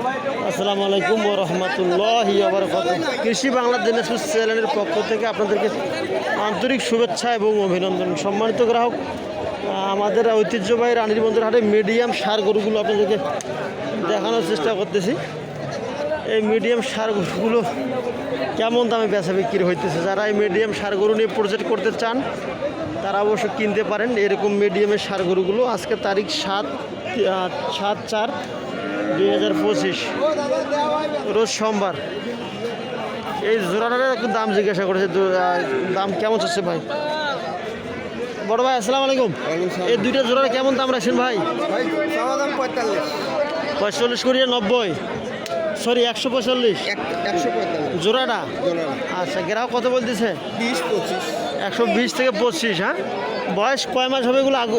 আসসালামু আলাইকুম ও রহমতুল্লাহ কৃষি বাংলা দিনাজপুর চ্যানেলের পক্ষ থেকে আপনাদেরকে আন্তরিক শুভেচ্ছা এবং অভিনন্দন। সম্মানিত গ্রাহক আমাদের ঐতিহ্যবাহী রানীর বন্ধুর হাটে মিডিয়াম সার গরুগুলো আপনাদেরকে দেখানোর চেষ্টা করতেছি। এই মিডিয়াম সার গরুগুলো কেমন দামে বেচা বিক্রি হইতেছে? যারা এই মিডিয়াম সার গরু নিয়ে প্রজেক্ট করতে চান, তারা অবশ্য কিনতে পারেন। এরকম মিডিয়ামের সার গরুগুলো আজকে তারিখ সাত সাত চার দুই হাজার পঁচিশ। রোজ সোমবার। এই জোড়াটার একটু দাম জিজ্ঞাসা করেছে দাম কেমন চলছে ভাই? বড় ভাই আসসালামু আলাইকুম। এই দুইটা জোড়ার কেমন দাম রাখছেন ভাই? পঁয়তাল্লিশ। করিয়ে নব্বই। সরি একশো পঁয়তাল্লিশ। জোড়াটা? আচ্ছা গ্রাহক কত বলতেছে? একশো বিশ থেকে পঁচিশ হ্যাঁ? বয়স কয় মাস হবে এগুলো আগু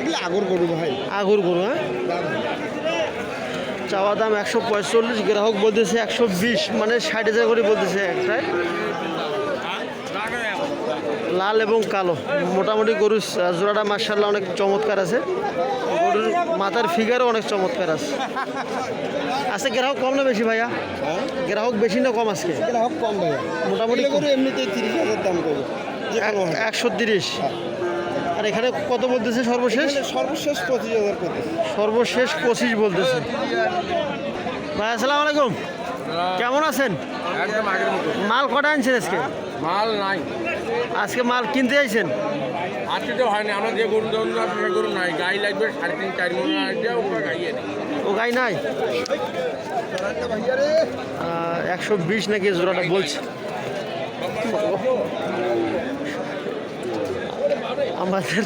এগুলো আগর গরু ভাই। আগুর গরু হ্যাঁ? চাওয়া দাম একশো পঁয়তাল্লিশ গ্রাহক বলতেছে একশো বিশ মানে ষাট হাজার করে বলতেছে একটায়। লাল এবং কালো মোটামুটি গরুর জোড়াটা মার্শাল্লাহ অনেক চমৎকার আছে। গরুর মাথার ফিগারও অনেক চমৎকার আছে। আজকে গ্রাহক কম না বেশি ভাইয়া? হ্যাঁ গ্রাহক বেশি না কম আজকে? গ্রাহক কম ভাই মোটামুটি গরু এমনিতেই তিরিশ হাজার দাম করব। একশো তিরিশ। আর এখানে কত বলতেছে সর্বশেষ? সর্বশেষ পঁচিশ হাজার সর্বশেষ পঁচিশ বলতেছে। ভাই আসসালামু আলাইকুম। কেমন আছেন? মাল কটা আনছেন আজকে? মাল নাই। আজকে মাল কিনতে আইছেন আজকে তো হয়নি আমরা যে গরু দেবো গরু নাই গাই লাগবে সাড়ে তিন চার মনে আসবে ওরা গাইয়ে নেই ও গাই নাই? একশো বিশ নাকি জোড়াটা বলছে। আমাদের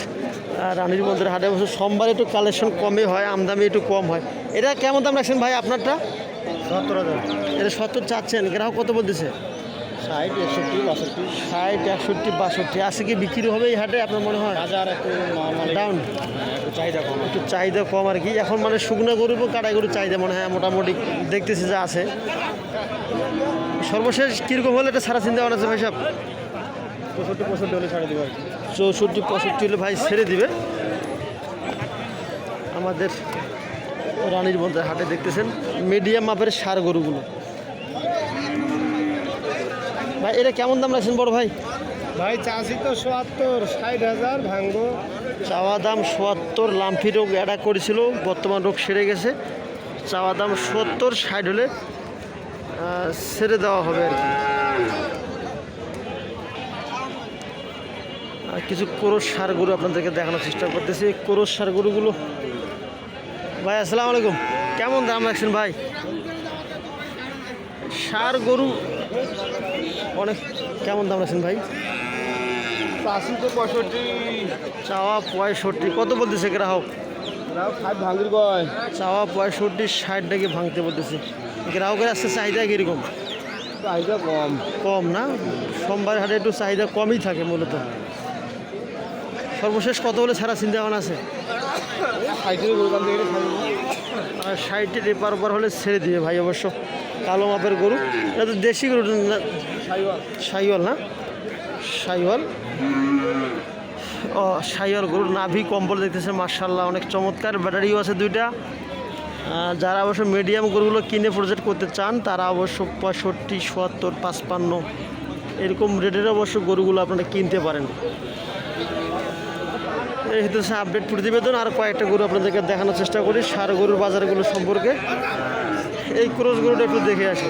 রানীর মন্দির হাটে বছর সোমবার একটু কালেকশন কমে হয় আমদামি একটু কম হয়। এটা কেমন দাম রাখছেন ভাই আপনারটা? সত্তর হাজার। এটা সত্তর চাচ্ছেন গ্রাহক কত বলতেছে? ষাট একষট্টি বাষট্টি। ষাট একষট্টি বাষট্টি আজকে কি বিক্রি হবে এই হাটে আপনার মনে হয়? হাজার ডাউন চাহিদা কম একটু চাহিদা কম আর কি। এখন মানে শুকনো গরু এবং কাটা গরুর চাহিদা মনে হয় মোটামুটি দেখতেছি যে আছে। সর্বশেষ কীরকম হলে এটা সারা চিন্তা ভাবনা আছে ভাই সাহেব? পঁয়ষট্টি পঁয়ষট্টি হলে ছাড়ে দেবো আর কি চৌষট্টি পঁয়ষট্টি হলে ভাই ছেড়ে দিবে। আমাদের রানীর মধ্যে হাটে দেখতেছেন মিডিয়াম মাপের সার গরুগুলো। ভাই এটা কেমন দাম রাখছেন বড় ভাই? ভাই চাষি তো সোয়াত্তর ষাট হাজার ভাঙ্গো। চাওয়া দাম সোয়াত্তর লাম্ফি রোগ অ্যাটাক করেছিল বর্তমান রোগ সেরে গেছে। চাওয়া দাম সত্তর ষাট হলে ছেড়ে দেওয়া হবে আর কি আর কিছু কোরস সার গরু আপনাদেরকে দেখানোর চেষ্টা করতেছি। এই কোরস সার গরুগুলো ভাই আসসালামু আলাইকুম। কেমন দাম রাখছেন ভাই? সার গরু অনেক কেমন দাম রাখছেন ভাই? চাষি তো পঁয়ষট্টি। চাওয়া পঁয়ষট্টি। কত বলতেছে গ্রাহক? চাওয়া পঁয়ষট্টি ষাট টাকে ভাঙতে বলতেছে। গ্রাহকের আসছে চাহিদা কীরকম? চাহিদা কম। কম না? সোমবার হাটে একটু চাহিদা কমই থাকে মূলত। সর্বশেষ কত হলে ছাড়া চিন্তা ভাবনা আছে আর রেপার ওপর হলে ছেড়ে দিবে ভাই অবশ্য। কালো মাপের গরু। এটা তো দেশি গরু সাইওয়াল। না? সাইওয়াল। ও সাইওয়াল গরুর নাভি কম্বল দেখতেছে মার্শাল্লাহ অনেক চমৎকার। ব্যাটারিও আছে দুইটা। যারা অবশ্য মিডিয়াম গরুগুলো কিনে প্রজেক্ট করতে চান তারা অবশ্য পঁয়ষট্টি সত্তর পাঁচপান্ন এরকম রেটের অবশ্য গরুগুলো আপনারা কিনতে পারেন। এই হচ্ছে আপডেট প্রতিবেদন। আর কয়েকটা গরু আপনাদেরকে দেখানোর চেষ্টা করি, সার গরুর বাজারগুলো সম্পর্কে। এই ক্রোজ গরুটা একটু দেখে আসি।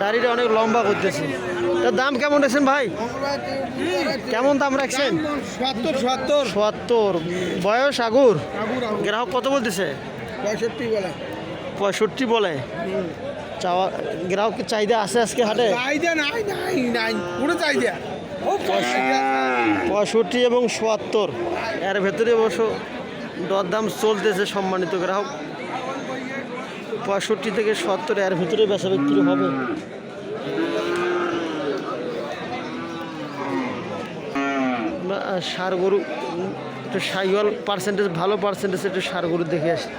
দাড়িটা অনেক লম্বা করতেছে। তার দাম কেমন রাখছেন ভাই? কেমন দাম রাখছেন? সত্তর। বয়স আগুর? গ্রাহক কত বলতেছে? পঁয়ষট্টি বলে। চাওয়া গ্রাহকের চাহিদা আছে আজকে হাটে? চাহিদা নাই নাই নাই। পুরো চাহিদা। পঁয়ষট্টি এবং সোয়াত্তর এর ভেতরে অবশ্য দরদাম চলতেছে সম্মানিত গ্রাহক। পঁয়ষট্টি থেকে সত্তর এর ভিতরে বেচা বিক্রি হবে। ষাঁড় গরু একটু সাইওয়াল পার্সেন্টেজ ভালো পার্সেন্টেজ একটু ষাঁড় গরু দেখে আসি।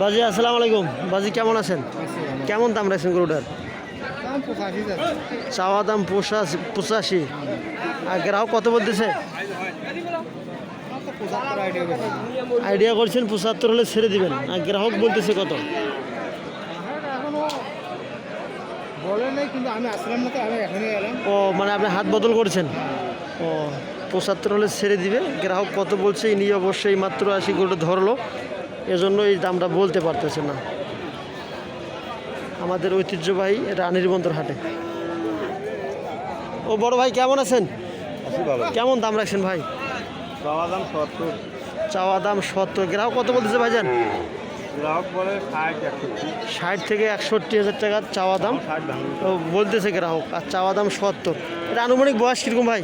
বাজি, আসসালামু আলাইকুম। বাজি, কেমন আছেন? কেমন দাম রাখছেন গরুটার? চাওয়া দাম পঁচাশি। আর গ্রাহক কত বলতেছে? আইডিয়া করছেন পঁচাত্তর হলে ছেড়ে দিবেন। আর গ্রাহক বলতেছে কত? ও মানে আপনি হাত বদল করছেন? ও, পঁচাত্তর হলে ছেড়ে দিবে। গ্রাহক কত বলছে, ইনি অবশ্যই মাত্র আশি করে ধরলো। এজন্য এই দামটা বলতে পারতেছে না। আমাদের ঐতিহ্যবাহী রানীর বন্দর হাটে। ও বড় ভাই কেমন আছেন? কেমন দাম রাখছেন ভাই? চাওয়া দাম সত্তর। চাওয়া দাম সত্তর। গ্রাহক কত বলতেছে ভাইজান? গ্রাহক বলে ষাট থেকে একষট্টি হাজার টাকার চাওয়া দাম। ও বলতেছে গ্রাহক আর চাওয়া দাম সত্তর। এটা আনুমানিক বয়স কীরকম ভাই?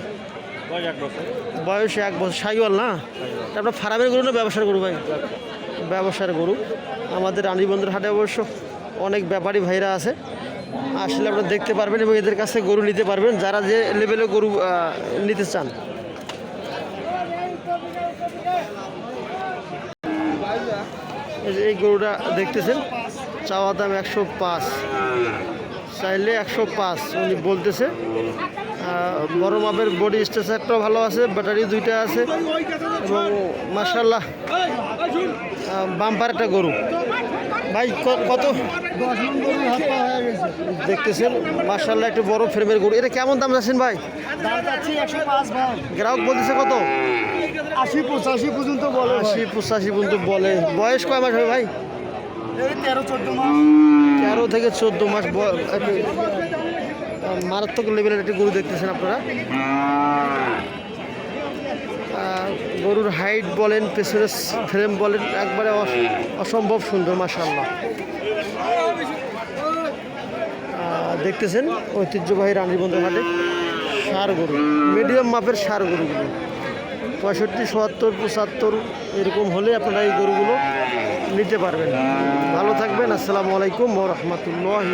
বয়স এক বছর। বয়স এক বছর। সাইওয়াল না? আপনার ফার্মের গরু না ব্যবসার গরু ভাই? ব্যবসার গরু। আমাদের রানীবন্দর হাটে অবশ্য অনেক ব্যাপারী ভাইরা আছে। আসলে আপনারা দেখতে পারবেন এবং এদের কাছে গরু নিতে পারবেন। যারা যে লেভেলে গরু নিতে চান। এই গরুটা দেখতেছেন, চাওয়া দাম একশো পাঁচ। চাইলে একশো পাঁচ, উনি বলতেছে। বড় মাপের বডি স্ট্রাকচারটাও ভালো আছে ব্যাটারি দুইটা আছে এবং মার্শাল্লাহ বাম্পার একটা গরু। ভাই কত? দেখতেছেন মার্শাল্লাহ একটু বড় ফ্রেমের গরু। এটা কেমন দাম যাচ্ছেন ভাই? গ্রাহক বলতেছে কত? আশি পঁচাশি পর্যন্ত বলে। আশি পঁচাশি পর্যন্ত বলে। বয়স কয় মাস হবে ভাই? তেরো চোদ্দ মাস। তেরো থেকে চোদ্দ মাস মারাত্মক লেভেলের একটি গরু দেখতেছেন আপনারা। গরুর হাইট বলেন, পেছনের ফ্রেম বলেন, একবারে অস- অসম্ভব সুন্দর মাসাল্লাহ দেখতেছেন ঐতিহ্যবাহী রানীবন্ধ ঘাটে সার গরু মিডিয়াম মাপের সার গরুগুলো পঁয়ষট্টি, সত্তর, পঁচাত্তর, এরকম হলে আপনারা এই গরুগুলো নিতে পারবেন। ভালো থাকবেন, আসসালামু আলাইকুম ও রহমতুল্লাহ